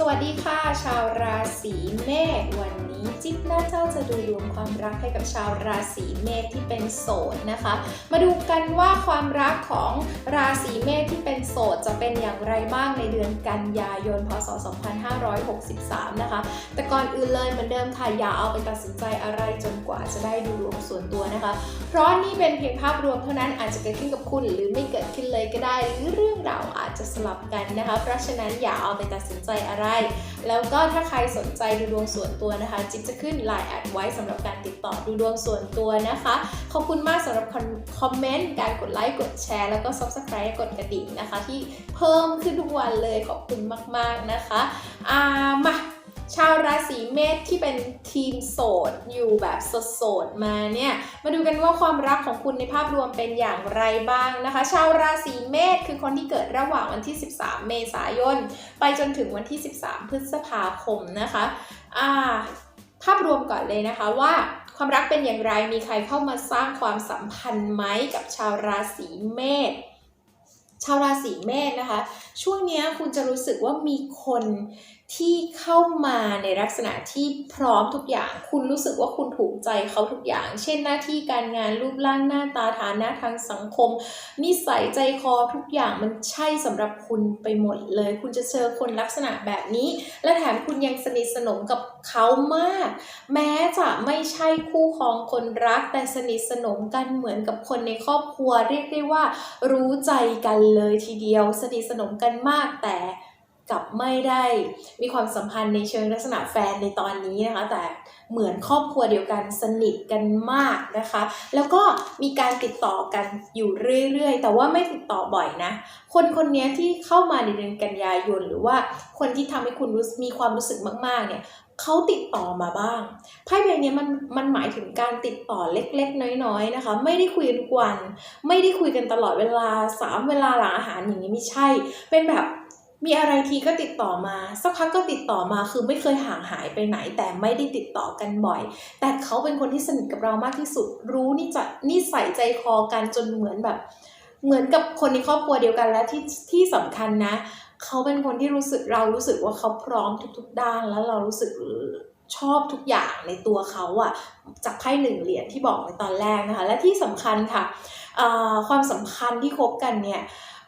สวัสดีค่ะ ชาวราศีเมษวัน จิ๊บน่าเจ้าจะดูดวงความรักให้กับชาวราศีเมษที่เป็นโสดนะคะ มาดูกันว่าความรักของราศีเมษที่เป็นโสดจะเป็นอย่างไรบ้างในเดือนกันยายน พศ 2563 นะคะ แต่ก่อนอื่นเลยเหมือนเดิมค่ะอย่าเอาไปตัดสินใจอะไรจนกว่าจะได้ดูดวงส่วนตัวนะคะ เพราะนี่เป็นเพียงภาพรวมเท่านั้นอาจจะเกิดขึ้นกับคุณหรือไม่เกิดขึ้นเลยก็ได้ หรือเรื่องราวอาจจะสลับกันนะคะ เพราะฉะนั้นอย่าเอาไปตัดสินใจอะไร แล้วก็ถ้าใครสนใจดูดวงส่วนตัวนะคะ จิ๊บจะขึ้น Line แอดไว้สำหรับการติดต่อดูดวงส่วนตัวนะคะ ขอบคุณมากสำหรับคอมเมนต์การกดไลค์กดแชร์แล้วก็ Subscribe กดกระดิ่งนะคะ ที่เพิ่มขึ้นทุกวันเลยขอบคุณมาก ๆนะคะอ่ามาชาวราศีเมษที่เป็นทีมโสดอยู่แบบโสดๆมาเนี่ย มาดูกันว่าความรักของคุณในภาพรวมเป็นอย่างไรบ้างนะคะ ชาวราศีเมษคือคนที่เกิดระหว่างวันที่ 13 เมษายน ไปจนถึงวันที่ 13 พฤษภาคมนะคะ อ่า ภาพรวมก่อนเลยนะคะว่าความรักเป็นอย่างไรมีใครเข้ามาสร้างความสัมพันธ์ไหมกับชาวราศีเมษชาวราศีเมษนะคะ ช่วงนี้คุณจะรู้สึกว่ามีคน ที่เข้ามาในลักษณะที่พร้อมทุกอย่าง คุณรู้สึกว่าคุณถูกใจเขาทุกอย่าง เช่นหน้าที่การงานรูปร่างหน้าตาฐานะทางสังคม นิสัยใจคอทุกอย่างมันใช่สำหรับคุณไปหมดเลย คุณจะเจอคนลักษณะแบบนี้ และแถมคุณยังสนิทสนมกับเขามาก แม้จะไม่ใช่คู่ครองคนรัก แต่สนิทสนมกันเหมือนกับคนในครอบครัว เรียกได้ว่า รู้ใจกันเลยทีเดียว สนิทสนมกันมากแต่ กับไม่ได้มีความสัมพันธ์ในเชิงลักษณะแฟนในตอนนี้นะคะ แต่เหมือนครอบครัวเดียวกันสนิทกันมากนะคะ แล้วก็มีการติดต่อกันอยู่เรื่อยๆ แต่ว่าไม่ติดต่อบ่อยนะ คนคนนี้ที่เข้ามาในเดือนกันยายน หรือว่าคนที่ทำให้คุณรู้มีความรู้สึกมากๆเนี่ยเขาติดต่อมาบ้างไพ่ใบนี้มันมันหมายถึงการติดต่อเล็กๆ น้อยๆนะคะ ไม่ได้คุยทุกวัน ไม่ได้คุยกันตลอดเวลาสามเวลาหลังอาหารอย่างนี้ไม่ใช่ เป็นแบบ มีอะไรทีก็ติดต่อมา สักพักก็ติดต่อมาคือไม่เคยห่างหายไปไหน แต่ไม่ได้ติดต่อกันบ่อย แต่เขาเป็นคนที่สนิทกับเรามากที่สุด รู้นี่จะนิสัยใจคอกันจนเหมือนแบบ เหมือนกับคนในครอบครัวเดียวกันและที่ที่สำคัญนะ เขาเป็นคนที่รู้สึกเรารู้สึกว่าเขาพร้อมทุก ๆ ด้านแล้วเรารู้สึกชอบทุกอย่างในตัวเขาอะจากไพ่หนึ่งเหรียญที่บอกในตอนแรกนะคะ และที่สำคัญค่ะความสัมพันธ์ที่คบกันเนี่ย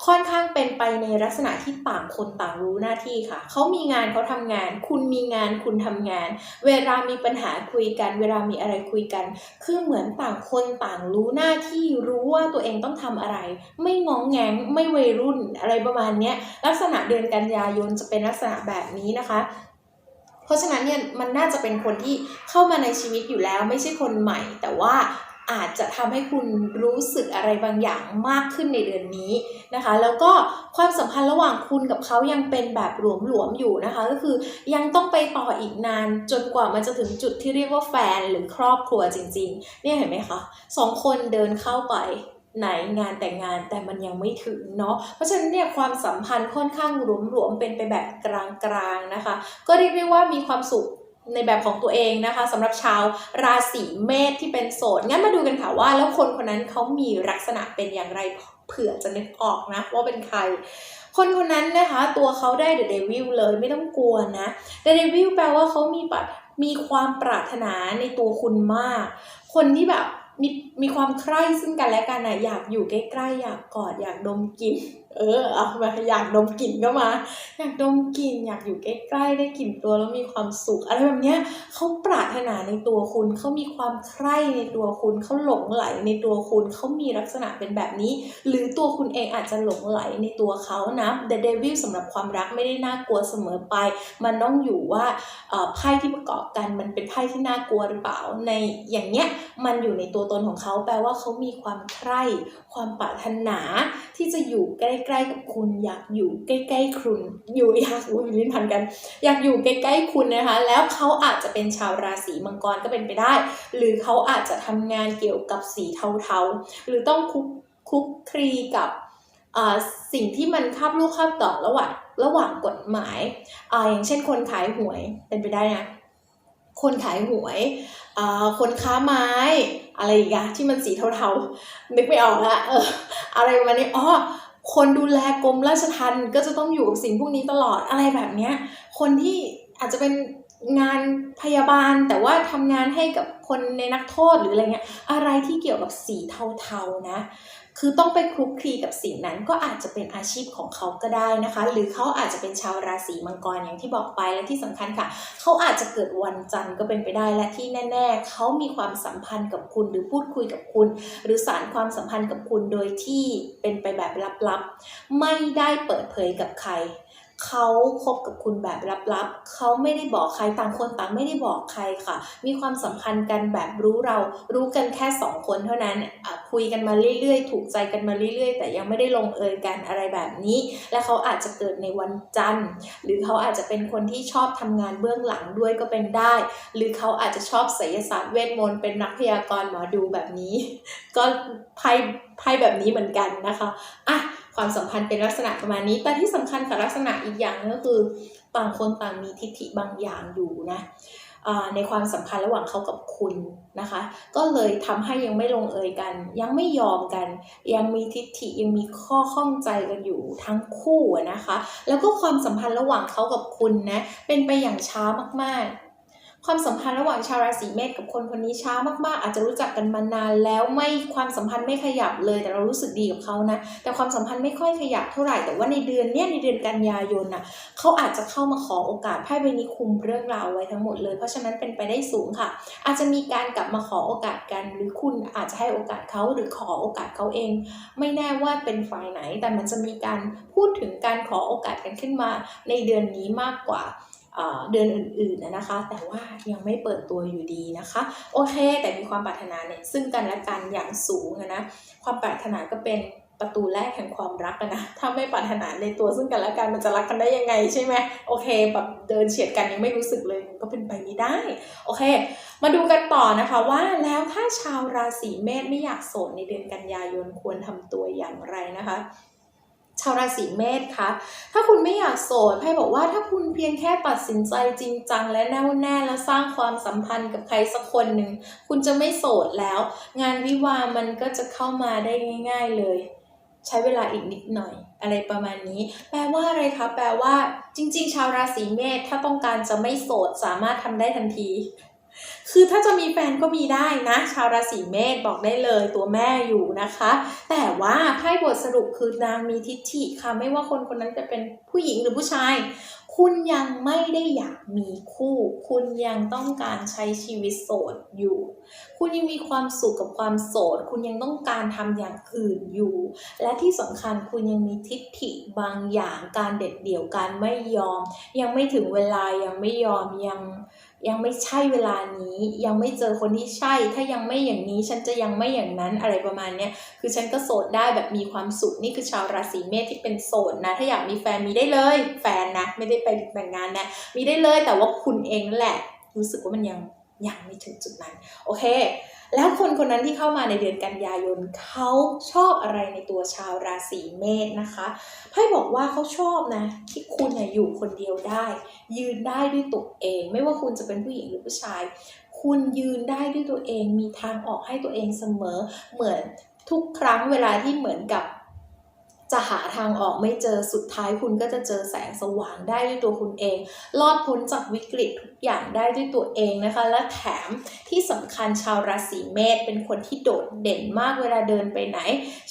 ค่อนข้างเป็นไปในลักษณะที่ต่างคนต่างรู้หน้าที่ค่ะ เขามีงานเขาทำงาน คุณมีงานคุณทำงาน เวลามีปัญหาคุยกัน เวลามีอะไรคุยกัน คือเหมือนต่างคนต่างรู้หน้าที่รู้ว่าตัวเองต้องทำอะไร ไม่งองแงงไม่วัยรุ่นอะไรประมาณนี้ลักษณะเดือนกันยายนจะเป็นลักษณะแบบนี้นะคะเพราะฉะนั้นเนี่ยมันน่าจะเป็นคนที่เข้ามาในชีวิตอยู่แล้วไม่ใช่คนใหม่ แต่ว่า อาจจะทำให้คุณรู้สึกอะไรบางอย่างมากขึ้นในเดือนนี้นะคะ แล้วก็ความสัมพันธ์ระหว่างคุณกับเขายังเป็นแบบหลวมๆอยู่นะคะ ก็คือยังต้องไปต่ออีกนานจนกว่ามันจะถึงจุดที่เรียกว่าแฟนหรือครอบครัวจริงๆ เนี่ยเห็นไหมคะสองคนเดินเข้าไปไหนงานแต่งงานแต่มันยังไม่ถึงเนาะเพราะฉะนั้นเนี่ยความสัมพันธ์ค่อนข้างหลวมๆเป็นไปแบบกลางๆนะคะ ก็เรียกได้ว่ามีความสุข ในแบบของตัวเองนะคะสำหรับชาวราศีเมษที่เป็นโสด งั้นมาดูกันค่ะว่า แล้วคนคนนั้นเขามีลักษณะเป็นอย่างไรเผื่อจะนึกออกนะว่าเป็นใคร คนคนนั้นนะคะ ตัวเขาได้เดอะเดวิลเลยไม่ต้องกลัวนะเดอะเดวิลแปลว่าเขามีปัดมีความปรารถนาในตัวคุณมาก คนที่แบบมีมีความใคร่ซึ่งกันและกันนะอยากอยู่ใกล้ๆอยากกอดอยากดมกลิ่นเออเอามาอยากดมกลิ่นก็มา อยากดมกลิ่นอยากอยู่ใกล้ๆได้กลิ่นตัวแล้วมีความสุขอะไรแบบเนี้ยเขาปรารถนาในตัวคุณเขามีความใคร่ในตัวคุณเขาหลงไหลในตัวคุณเขามีลักษณะเป็นแบบนี้ หรือตัวคุณเองอาจจะหลงไหลในตัวเขานะ The Devil สำหรับความรักไม่ได้น่ากลัวเสมอไป มันต้องอยู่ว่าไพ่ที่ประกอบกันมันเป็นไพ่ที่น่ากลัวหรือเปล่าในอย่างเนี้ยมันอยู่ในตัวตนของเขาแปลว่าเขามีความใคร่ความปรารถนาที่จะอยู่ใกล้ๆกับคุณ อยากอยู่ใกล้ๆคุณ อยู่อยากอุ้ยลิ้นพันกัน อยากอยู่ใกล้ๆคุณนะคะ แล้วเขาอาจจะเป็นชาวราศีมังกรก็เป็นไปได้ หรือเขาอาจจะทำงานเกี่ยวกับสีเทาๆ หรือต้องคุกคุกคลีกับสิ่งที่มันคาบลูกคาบต่อระหว่างระหว่างกฎหมายออย่างเช่นคนขายหวยเป็นไปได้นะคนขายหวยคนค้าไม้อะไรอย่างเงี้ยที่มันสีเทาๆนึกไม่ออกละเอออะไรประมาณนี้อ๋อ คนดูแลกรมราชทัณฑ์ก็จะต้องอยู่กับสิ่งพวกนี้ตลอดอะไรแบบเนี้ย คนที่อาจจะเป็นงานพยาบาลแต่ว่าทำงานให้กับคนในนักโทษหรืออะไรเงี้ยอะไรที่เกี่ยวกับสีเทาๆนะ คือต้องไปคลุกคลีกับสิ่งนั้นก็อาจจะเป็นอาชีพของเขาก็ได้นะคะ หรือเขาอาจจะเป็นชาวราศีมังกรอย่างที่บอกไปและที่สำคัญค่ะ เขาอาจจะเกิดวันจันทร์ก็เป็นไปได้และที่แน่ ๆ เขามีความสัมพันธ์กับคุณหรือพูดคุยกับคุณ หรือสารความสัมพันธ์กับคุณโดยที่เป็นไปแบบลับๆ ไม่ได้เปิดเผยกับใคร เขาคบกับคุณแบบลับๆ เขาไม่ได้บอกใครต่างคนต่างไม่ได้บอกใครค่ะ มีความสัมพันธ์กันแบบรู้เรารู้กันแค่สองคนเท่านั้นอะคุยกันมาเรื่อยๆ ถูกใจกันมาเรื่อยๆ แต่ยังไม่ได้ลงเอยกันอะไรแบบนี้ และเขาอาจจะเกิดในวันจันทร์ หรือเขาอาจจะเป็นคนที่ชอบทำงานเบื้องหลังด้วยก็เป็นได้ หรือเขาอาจจะชอบไสยศาสตร์เวทมนต์เป็นนักพยากรณ์หมอดูแบบนี้ ก็ไพ่ไพ่แบบนี้เหมือนกันนะคะอะ ความสัมพันธ์เป็นลักษณะประมาณนี้ แต่ที่สำคัญกับลักษณะอีกอย่างนึงก็คือต่างคนต่างมีทิฐิบางอย่างอยู่นะในความสัมพันธ์ระหว่างเขากับคุณนะคะ ก็เลยทำให้ยังไม่ลงเอยกัน ยังไม่ยอมกัน ยังมีทิฐิยังมีข้อข้องใจกันอยู่ทั้งคู่นะคะ แล้วก็ความสัมพันธ์ระหว่างเขากับคุณนะเป็นไปอย่างช้ามากๆ ความสัมพันธ์ระหว่างชาวราศีเมษกับคนคนนี้ช้ามากๆ อาจจะรู้จักกันมานานแล้วไม่ความสัมพันธ์ไม่ขยับเลย แต่เรารู้สึกดีกับเขานะ แต่ความสัมพันธ์ไม่ค่อยขยับเท่าไหร่แต่ว่าในเดือนเนี้ยในเดือนกันยายนน่ะเขาอาจจะเข้ามาขอโอกาสไพ่ใบนี้คุมเรื่องราวไว้ทั้งหมดเลย เพราะฉะนั้นเป็นไปได้สูงค่ะ อาจจะมีการกลับมาขอโอกาสกัน หรือคุณอาจจะให้โอกาสเขาหรือขอโอกาสเขาเอง ไม่แน่ว่าเป็นฝ่ายไหน แต่มันจะมีการพูดถึงการขอโอกาสกันขึ้นมาในเดือนนี้มากกว่าเดือนอื่นๆนะนะคะ แต่ว่ายังไม่เปิดตัวอยู่ดีนะคะ โอเค แต่มีความปรารถนาเนี่ยซึ่งกันและกันอย่างสูงนะความปรารถนาก็เป็นประตูแรกแห่งความรักนะถ้าไม่ปรารถนาในตัวซึ่งกันและกันมันจะรักกันได้ยังไงใช่ไหมโอเคแบบเดินเฉียดกันยังไม่รู้สึกเลยมันก็เป็นไปไม่ได้ โอเค มาดูกันต่อนะคะว่าแล้วถ้าชาวราศีเมษไม่อยากโสดในเดือนกันยายนควรทำตัวอย่างไรนะคะ ชาวราศีเมษคะ ถ้าคุณไม่อยากโสดไพ่บอกว่าถ้าคุณเพียงแค่ตัดสินใจจริงจังและแน่วแน่และสร้างความสัมพันธ์กับใครสักคนหนึ่ง คุณจะไม่โสดแล้ว งานวิวาห์มันก็จะเข้ามาได้ง่าย ๆเลย ใช้เวลาอีกนิดหน่อย อะไรประมาณนี้ แปลว่าอะไรคะ แปลว่า จริง ๆ ชาวราศีเมษถ้าต้องการจะไม่โสดสามารถทำได้ทันที คือถ้าจะมีแฟนก็มีได้นะ ชาวราศีเมษบอกได้เลยตัวแม่อยู่นะคะ แต่ว่าไพ่บทสรุปคือนางมีทิฐิค่ะไม่ว่าคนคนนั้นจะเป็นผู้หญิงหรือผู้ชาย คุณยังไม่ได้อยากมีคู่ คุณยังต้องการใช้ชีวิตโสดอยู่ คุณยังมีความสุขกับความโสด คุณยังต้องการทำอย่างอื่นอยู่ และที่สำคัญคุณยังมีทิฐิบางอย่างการเด็ดเดี่ยวการไม่ยอม ยังไม่ถึงเวลายังไม่ยอมยัง ยังไม่ใช่เวลานี้ยังไม่เจอคนที่ใช่ ถ้ายังไม่อย่างนี้ฉันจะยังไม่อย่างนั้นอะไรประมาณเนี้ยคือฉันก็โสดได้แบบมีความสุขนี่คือชาวราศีเมษที่เป็นโสดนะ ถ้าอยากมีแฟนมีได้เลย แฟนนะ ไม่ได้ไปแต่งงานนะ มีได้เลยแต่ว่าคุณเองนั่นแหละ รู้สึกว่ามันยัง ยังไม่ถึงจุดนั้น โอเค แล้วคนคนนั้นที่เข้ามาในเดือนกันยายนเขาชอบอะไรในตัวชาวราศีเมษนะคะไพ่บอกว่าเขาชอบนะ ที่คุณน่ะอยู่คนเดียวได้ ยืนได้ด้วยตัวเอง ไม่ว่าคุณจะเป็นผู้หญิงหรือผู้ชาย คุณยืนได้ด้วยตัวเอง มีทางออกให้ตัวเองเสมอ เหมือนทุกครั้งเวลาที่เหมือนกับ จะหาทางออกไม่เจอสุดท้ายคุณก็จะเจอแสงสว่างได้ด้วยตัวคุณเอง รอดพ้นจากวิกฤตทุกอย่างได้ด้วยตัวเองนะคะ และแถมที่สำคัญชาวราศีเมษเป็นคนที่โดดเด่นมากเวลาเดินไปไหน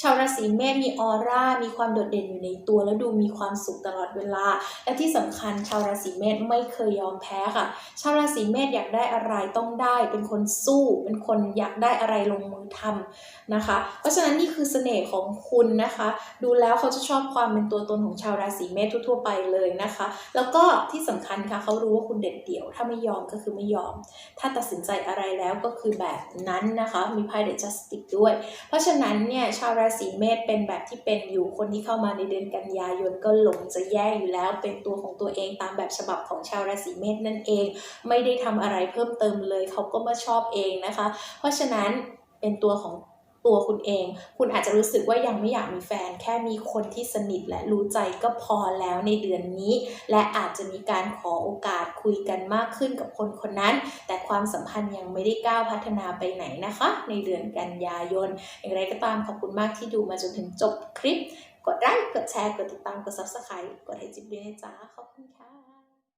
ชาวราศีเมษมีออร่ามีความโดดเด่นอยู่ในตัวแล้วดูมีความสุขตลอดเวลา และที่สำคัญชาวราศีเมษไม่เคยยอมแพ้ค่ะ ชาวราศีเมษอยากได้อะไรต้องได้ เป็นคนสู้ เป็นคนอยากได้อะไรลงมือทำนะคะ เพราะฉะนั้นนี่คือเสน่ห์ของคุณนะคะ ดูแลแล้วเขาจะชอบความเป็นตัวตนของชาวราศีเมษทั่วๆไปเลยนะคะ แล้วก็ที่สำคัญค่ะเขารู้ว่าคุณเด็ดเดี่ยว ถ้าไม่ยอมก็คือไม่ยอม ถ้าตัดสินใจอะไรแล้วก็คือแบบนั้นนะคะมีไพ่เดจัสติกด้วย เพราะฉะนั้นเนี่ยชาวราศีเมษเป็นแบบที่เป็นอยู่คนที่เข้ามาในเดือนกันยายนก็หลงจะแย่อยู่แล้วเป็นตัวของตัวเองตามแบบฉบับของชาวราศีเมษนั่นเอง ไม่ได้ทำอะไรเพิ่มเติมเลยเขาก็มาชอบเองนะคะ เพราะฉะนั้นเป็นตัวของ ตัวคุณเอง คุณอาจจะรู้สึกว่ายังไม่อยากมีแฟน แค่มีคนที่สนิทและรู้ใจก็พอแล้วในเดือนนี้ และอาจจะมีการขอโอกาสคุยกันมากขึ้นกับคนคนนั้น แต่ความสัมพันธ์ยังไม่ได้ก้าวพัฒนาไปไหนนะคะ ในเดือนกันยายน อย่างไรก็ตามขอบคุณมากที่ดูมาจนถึงจบคลิป กดไลค์กดแชร์กดติดตามกด subscribe กดให้จิบด้วยนะจ๊ะขอบคุณค่ะ